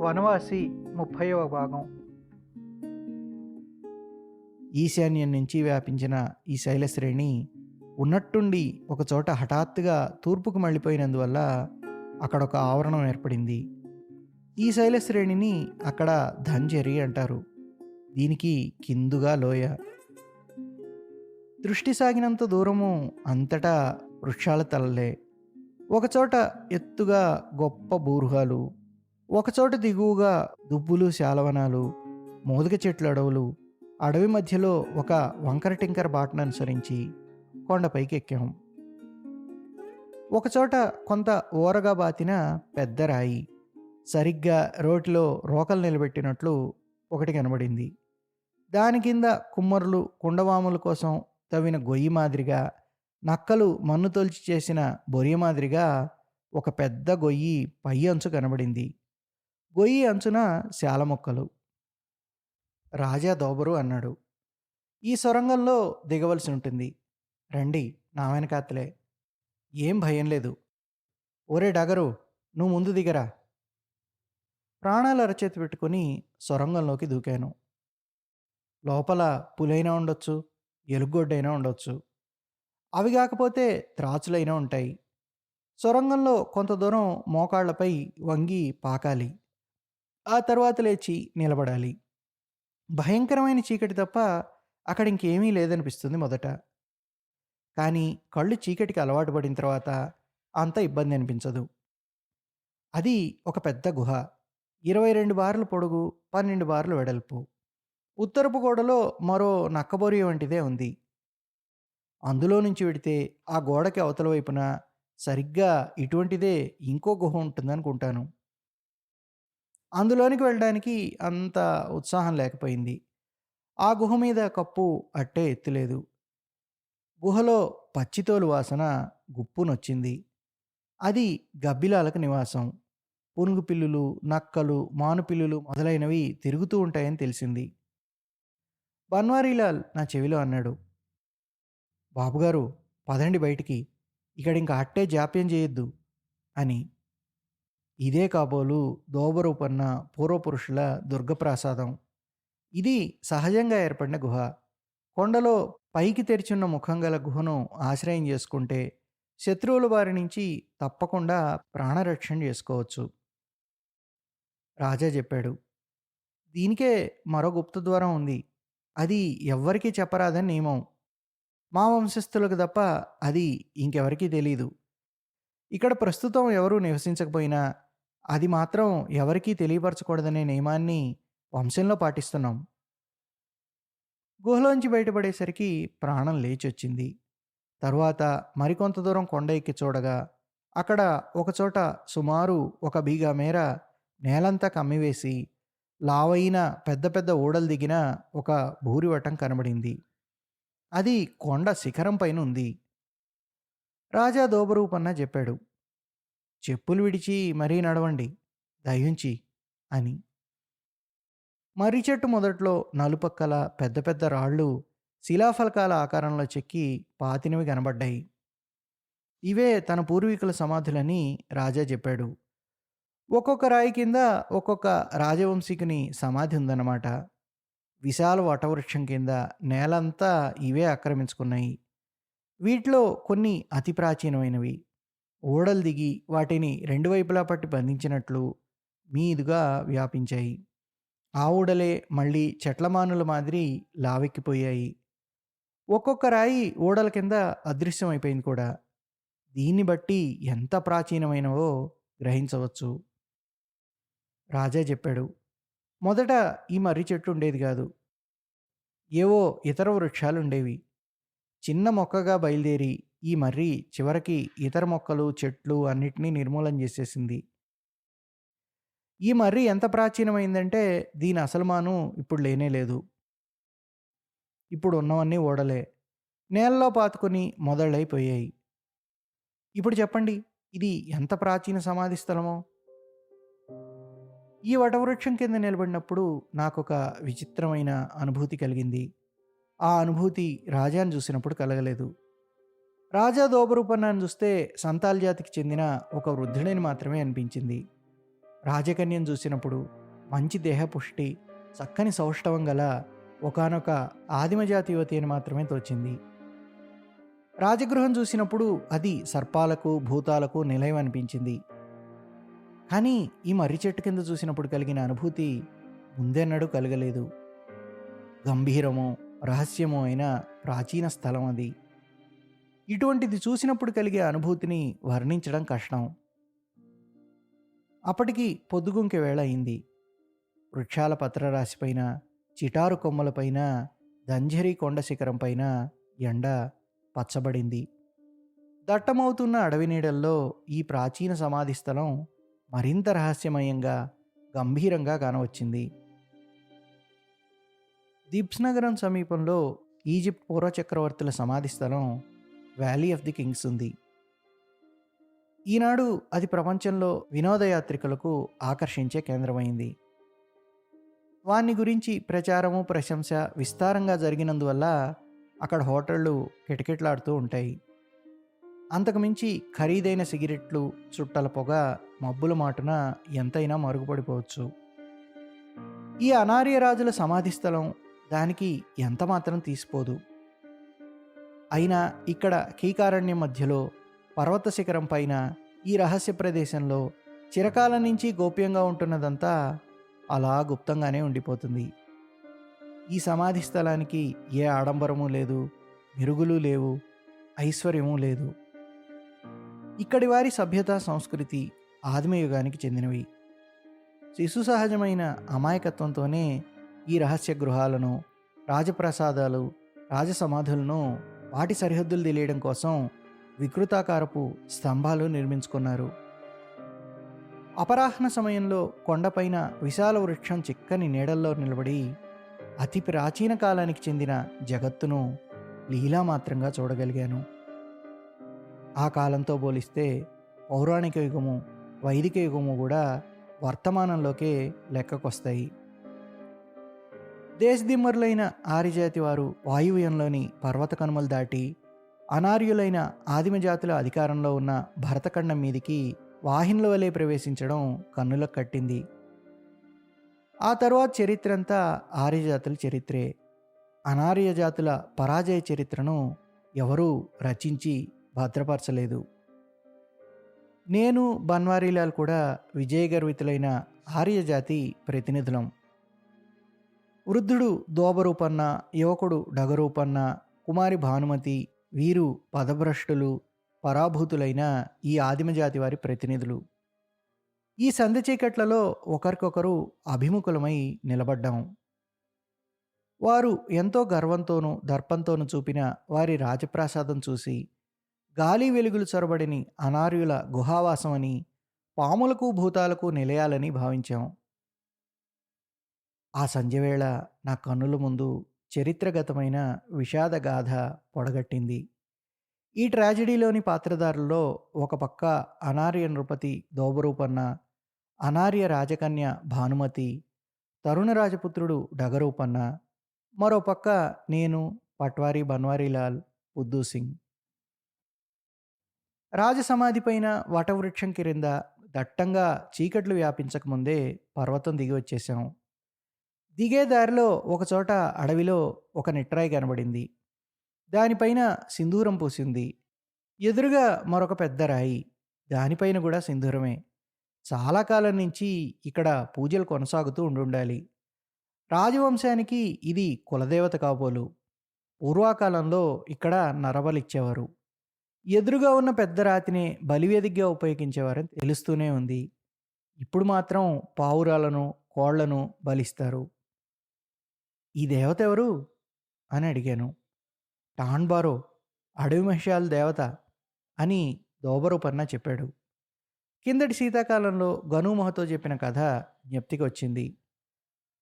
వనవాసి ముప్పైవ భాగం. ఈశాన్యం నుంచి వ్యాపించిన ఈ శైలశ్రేణి ఉన్నట్టుండి ఒకచోట హఠాత్తుగా తూర్పుకు మళ్ళీపోయినందువల్ల అక్కడ ఒక ఆవరణం ఏర్పడింది. ఈ శైలశ్రేణిని అక్కడ ధంజరి అంటారు. దీనికి కిందుగా లోయ. దృష్టి సాగినంత దూరము అంతటా వృక్షాల తలలే. ఒకచోట ఎత్తుగా గొప్ప బూరుహాలు ఒకచోట దిగువగా దుబ్బులు శాలవనాలు మోదుగ చెట్లు అడవులు అడవి మధ్యలో ఒక వంకర టింకర బాటను అనుసరించి కొండపైకి ఎక్కాం ఒకచోట కొంత ఊరగా బాతిన పెద్ద రాయి సరిగ్గా రోటిలో రోకలు నిలబెట్టినట్లు ఒకటి కనబడింది. దాని కింద కుమ్మరులు కుండవాముల కోసం తవ్విన గొయ్యి మాదిరిగా నక్కలు మన్ను తొలిచి చేసిన బొరియ మాదిరిగా ఒక పెద్ద గొయ్యి పై అంచు కనబడింది. గొయ్యి అంచున శాల మొక్కలు. రాజా దోబరు అన్నాడు. ఈ సొరంగంలో దిగవలసి ఉంటుంది. రండి నా వెనకాతలే. ఏం భయం లేదు. ఒరే డగరు నువ్వు ముందు దిగరా. ప్రాణాలు అరచేతి పెట్టుకుని సొరంగంలోకి దూకాను. లోపల పులైనా ఉండొచ్చు ఎలుగొడ్డైనా ఉండొచ్చు. అవి కాకపోతే త్రాచులైనా ఉంటాయి. సొరంగంలో కొంత దూరం మోకాళ్ళపై వంగి పాకాలి. ఆ తర్వాత లేచి నిలబడాలి. భయంకరమైన చీకటి తప్ప అక్కడ ఇంకేమీ లేదనిపిస్తుంది మొదట. కానీ కళ్ళు చీకటికి అలవాటు పడిన తర్వాత అంత ఇబ్బంది అనిపించదు. అది ఒక పెద్ద గుహ. ఇరవై రెండు బార్లు పొడుగు పన్నెండు బార్లు వెడల్పు. ఉత్తరపు గోడలో మరో నక్కబోరి వంటిదే ఉంది. అందులో నుంచి వెడితే ఆ గోడకి అవతల వైపున సరిగ్గా ఇటువంటిదే ఇంకో గుహ ఉంటుందనుకుంటాను అందులోనికి వెళ్ళడానికి అంత ఉత్సాహం లేకపోయింది. ఆ గుహ మీద కప్పు అట్టే ఎత్తులేదు. గుహలో పచ్చితోలు వాసన గుప్పునొచ్చింది. అది గబ్బిలాలకు నివాసం. పునుగు పిల్లులు నక్కలు మానుపిల్లులు మొదలైనవి తిరుగుతూ ఉంటాయని తెలిసింది. బన్వారీలాల్ నా చెవిలో అన్నాడు. బాబుగారు పదండి బయటికి. ఇక్కడ ఇంకా అట్టే జాప్యం చేయొద్దు అని. ఇదే కాబోలు దోబరూపన్న పూర్వపురుషుల దుర్గప్రాసాదం. ఇది సహజంగా ఏర్పడిన గుహ. కొండలో పైకి తెరిచున్న ముఖం గల గుహను ఆశ్రయం చేసుకుంటే శత్రువుల బారి నుంచి తప్పకుండా ప్రాణరక్షణ చేసుకోవచ్చు. రాజా చెప్పాడు. దీనికే మరో గుప్త ద్వారం ఉంది. అది ఎవ్వరికీ చెప్పరాదని నియమం. మా వంశస్థులకు తప్ప అది ఇంకెవరికీ తెలియదు ఇక్కడ ప్రస్తుతం ఎవరూ నివసించకపోయినా అది మాత్రం ఎవరికీ తెలియపరచకూడదనే నియమాన్ని వంశంలో పాటిస్తున్నాం. గుహలోంచి బయటపడేసరికి ప్రాణం లేచొచ్చింది. తరువాత మరికొంత దూరం కొండ ఎక్కి చూడగా అక్కడ ఒకచోట సుమారు ఒక బీగా మేర నేలంతా కమ్మివేసి లావైన పెద్ద పెద్ద ఊడలు దిగిన ఒక భూరివటం కనబడింది. అది కొండ శిఖరం పైన ఉంది రాజా దోబరూపన్న చెప్పాడు. చెప్పులు విడిచి మరీ నడవండి దయించి అని. మర్రి చెట్టు మొదట్లో నలుపక్కల పెద్ద పెద్ద రాళ్ళు శిలాఫలకాల ఆకారంలో చెక్కి పాతినవి కనబడ్డాయి. ఇవే తన పూర్వీకుల సమాధులని రాజా చెప్పాడు. ఒక్కొక్క రాయి కింద ఒక్కొక్క రాజవంశీకుని సమాధి ఉందన్నమాట. విశాల వటవృక్షం కింద నేలంతా ఇవే ఆక్రమించుకున్నాయి. వీటిలో కొన్ని అతి ప్రాచీనమైనవి. ఓడలు దిగి వాటిని రెండు వైపులా పట్టి బంధించినట్లు మీదుగా వ్యాపించాయి. ఆ ఊడలే మళ్ళీ చెట్లమానుల మాదిరి లావెక్కిపోయాయి. ఒక్కొక్క రాయి ఓడల కింద అదృశ్యమైపోయింది కూడా. దీన్ని బట్టి ఎంత ప్రాచీనమైనవో గ్రహించవచ్చు. రాజా చెప్పాడు మొదట ఈ మర్రి చెట్టు ఉండేది కాదు. ఏవో ఇతర వృక్షాలు ఉండేవి చిన్న మొక్కగా బయలుదేరి ఈ మర్రి చివరికి ఇతర మొక్కలు చెట్లు అన్నిటినీ నిర్మూలన చేసేసింది. ఈ మర్రి ఎంత ప్రాచీనమైందంటే దీని అసలుమాను ఇప్పుడు లేనే లేదు. ఇప్పుడు ఉన్నవన్నీ ఓడలే. నేలలో పాతుకొని మొదలైపోయాయి. ఇప్పుడు చెప్పండి ఇది ఎంత ప్రాచీన సమాధి స్థలమో? ఈ వటవృక్షం కింద నిలబడినప్పుడు నాకు ఒక విచిత్రమైన అనుభూతి కలిగింది. ఆ అనుభూతి రాజాను చూసినప్పుడు కలగలేదు. రాజా దోబరూపన్నాను చూస్తే సంతాల్ జాతికి చెందిన ఒక వృద్ధుడిని మాత్రమే అనిపించింది. రాజకన్యను చూసినప్పుడు మంచి దేహపుష్టి చక్కని సౌష్ఠవం గల ఒకనొక ఆదిమజాతి యువతి అని మాత్రమే తోచింది. రాజగృహం చూసినప్పుడు అది సర్పాలకు భూతాలకు నిలయం అనిపించింది. కానీ ఈ మర్రి చెట్టు కింద చూసినప్పుడు కలిగిన అనుభూతి ముందెన్నడూ కలగలేదు. గంభీరము రహస్యము అయిన ప్రాచీన స్థలం అది. ఇటువంటిది చూసినప్పుడు కలిగే అనుభూతిని వర్ణించడం కష్టం. అప్పటికి పొద్దుగుంకి వేళ అయింది. వృక్షాల పత్రరాశిపైన చిటారు కొమ్మలపైన దంజరీ కొండ శిఖరం పైన ఎండ పచ్చబడింది. దట్టమవుతున్న అడవి నీడల్లో ఈ ప్రాచీన సమాధి స్థలం మరింత రహస్యమయంగా గంభీరంగా కానవచ్చింది. దిబ్స్ నగరం సమీపంలో ఈజిప్ట్ పూర్వచక్రవర్తుల సమాధి స్థలం వ్యాలీ ఆఫ్ ది కింగ్స్ ఉంది. ఈనాడు అది ప్రపంచంలో వినోదయాత్రికులకు ఆకర్షించే కేంద్రమైంది. వాని గురించి ప్రచారము ప్రశంస విస్తారంగా జరిగినందువల్ల అక్కడ హోటళ్ళు కిటకిటలాడుతూ ఉంటాయి. అంతకుమించి ఖరీదైన సిగరెట్లు చుట్టల పొగ మబ్బుల మాటున ఎంతైనా మరుగుపడిపోవచ్చు. ఈ అనార్య రాజుల సమాధి స్థలం దానికి ఎంత మాత్రం తీసిపోదు. అయినా ఇక్కడ కీకారణ్యం మధ్యలో పర్వత శిఖరం పైన ఈ రహస్య ప్రదేశంలో చిరకాలం నుంచి గోప్యంగా ఉంటున్నదంతా అలా గుప్తంగానే ఉండిపోతుంది. ఈ సమాధి స్థలానికి ఏ ఆడంబరము లేదు మెరుగులు లేవు ఐశ్వర్యము లేదు. ఇక్కడి వారి సభ్యత సంస్కృతి ఆదిమ యుగానికి చెందినవి. శిశు సహజమైన అమాయకత్వంతోనే ఈ రహస్య గృహాలను రాజప్రసాదాలు రాజసమాధులను వాటి సరిహద్దులు తెలియడం కోసం వికృతాకారపు స్తంభాలు నిర్మించుకున్నారు. అపరాహ్న సమయంలో కొండపైన విశాల వృక్షం చిక్కని నీడల్లో నిలబడి అతి ప్రాచీన కాలానికి చెందిన జగత్తును లీలామాత్రంగా చూడగలిగాను. ఆ కాలంతో పోలిస్తే పౌరాణిక యుగము వైదిక యుగము కూడా వర్తమానంలోకే లెక్కకొస్తాయి. దేశదిమ్మరులైన ఆరిజాతి వారు వాయువ్యంలోని పర్వత కనుమలు దాటి అనార్యులైన ఆదిమ జాతుల అధికారంలో ఉన్న భరతఖండం మీదికి వాహినుల వలె ప్రవేశించడం కన్నులకు కట్టింది. ఆ తర్వాత చరిత్ర అంతా ఆర్యజాతుల చరిత్రే. అనార్య జాతుల పరాజయ చరిత్రను ఎవరూ రచించి భద్రపరచలేదు. నేను బన్వారీలాల్ కూడా విజయగర్వితులైన ఆర్యజాతి ప్రతినిధులం. వృద్ధుడు దోబరూపన్న యువకుడు డగరూపన్న కుమారి భానుమతి వీరు పదభ్రష్టులు పరాభూతులైన ఈ ఆదిమజాతి వారి ప్రతినిధులు. ఈ సంధి చీకట్లలో ఒకరికొకరు అభిముఖులమై నిలబడ్డాం. వారు ఎంతో గర్వంతోనూ దర్పంతోనూ చూపిన వారి రాజప్రాసాదం చూసి గాలి వెలుగులు చొరబడిని అనార్యుల గుహావాసమని పాములకు భూతాలకు నిలయాలని భావించాం. ఆ సంధ్యవేళ నా కన్నుల ముందు చరిత్రగతమైన విషాదగాథ పొడగట్టింది. ఈ ట్రాజడీలోని పాత్రధారుల్లో ఒక పక్క అనార్య నృపతి దోబరూపన్న అనార్య రాజకన్య భానుమతి తరుణ రాజపుత్రుడు డగరూపన్న మరోపక్క నేను పట్వారీ బన్వారీలాల్ ఉద్దూ సింగ్ రాజసమాధిపైన వటవృక్షం క్రింద దట్టంగా చీకట్లు వ్యాపించకముందే పర్వతం దిగి వచ్చేసాం దిగే దారిలో ఒకచోట అడవిలో ఒక నిట్రాయి కనబడింది. దానిపైన సింధూరం పూసింది. ఎదురుగా మరొక పెద్ద రాయి. దానిపైన కూడా సింధూరమే. చాలా కాలం నుంచి ఇక్కడ పూజలు కొనసాగుతూ ఉండుండాలి. రాజవంశానికి ఇది కులదేవత కాబోలు. పూర్వకాలంలో ఇక్కడ నరబలిచ్చేవారు. ఎదురుగా ఉన్న పెద్ద రాతిని బలివేదికగా ఉపయోగించేవారని తెలుస్తూనే ఉంది. ఇప్పుడు మాత్రం పావురాలను కోళ్ళను బలిస్తారు. ఈ దేవత ఎవరు? అని అడిగాను. టాన్బారో అడవి మహిషాల దేవత అని దోబరూపన్న చెప్పాడు. కిందటి శీతాకాలంలో గను మహతో చెప్పిన కథ జ్ఞప్తికి వచ్చింది.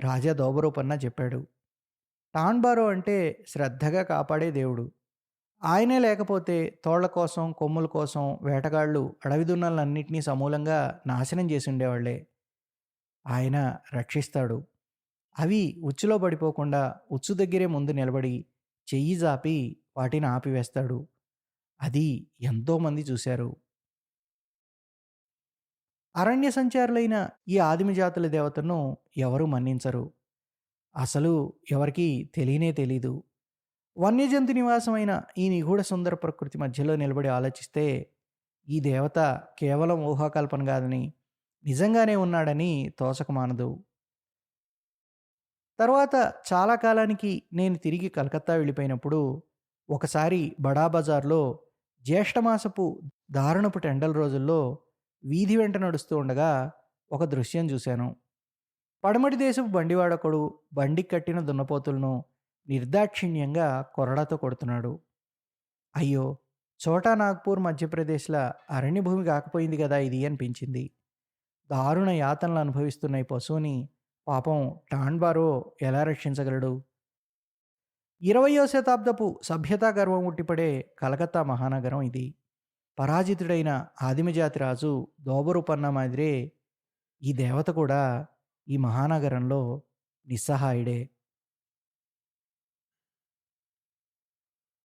రాజా దోబరూపన్న చెప్పాడు. టాన్బారో అంటే శ్రద్ధగా కాపాడే దేవుడు. ఆయనే లేకపోతే తోళ్ళ కోసం కొమ్ముల కోసం వేటగాళ్ళు అడవి దున్నలన్నింటినీ సమూలంగా నాశనం చేసి ఉండేవాళ్ళే ఆయన రక్షిస్తాడు అవి ఉచ్చులో పడిపోకుండా ఉచ్చు దగ్గరే ముందు నిలబడి చెయ్యి జాపి వాటిని ఆపివేస్తాడు అది ఎంతోమంది చూశారు. అరణ్య సంచారులైన ఈ ఆదిమ జాతుల దేవతను ఎవరూ మన్నించరు. అసలు ఎవరికీ తెలియనే తెలీదు. వన్యజంతు నివాసమైన ఈ నిగూఢ సుందర ప్రకృతి మధ్యలో నిలబడి ఆలోచిస్తే, ఈ దేవత కేవలం ఊహాకల్పన కాదని, నిజంగానే ఉన్నాడని తోసక మానదు. తర్వాత చాలా కాలానికి నేను తిరిగి కలకత్తా వెళ్ళిపోయినప్పుడు, ఒకసారి బడా బజార్‌లో జ్యేష్ఠమాసపు దారుణపు టెండల రోజుల్లో వీధి వెంట నడుస్తూ ఉండగా ఒక దృశ్యం చూశాను. పడమటి దేశపు బండివాడొకడు బండికి కట్టిన దున్నపోతులను నిర్దాక్షిణ్యంగా కొరడాతో కొడుతున్నాడు. అయ్యో! చోటా నాగ్‌పూర్ మధ్యప్రదేశ్‌ల అరణ్య భూమి కాకపోయింది కదా ఇది అనిపించింది. దారుణ యాతనలు అనుభవిస్తున్న ఈ పశువుని పాపం టాండ్బారో ఎలా రక్షించగలడు? ఇరవయ్యో శతాబ్దపు సభ్యతా గర్వం ఉట్టిపడే కలకత్తా మహానగరం ఇది. పరాజితుడైన ఆదిమజాతి రాజు దోబరుపన్న మాదిరే ఈ దేవత కూడా ఈ మహానగరంలో నిస్సహాయుడే.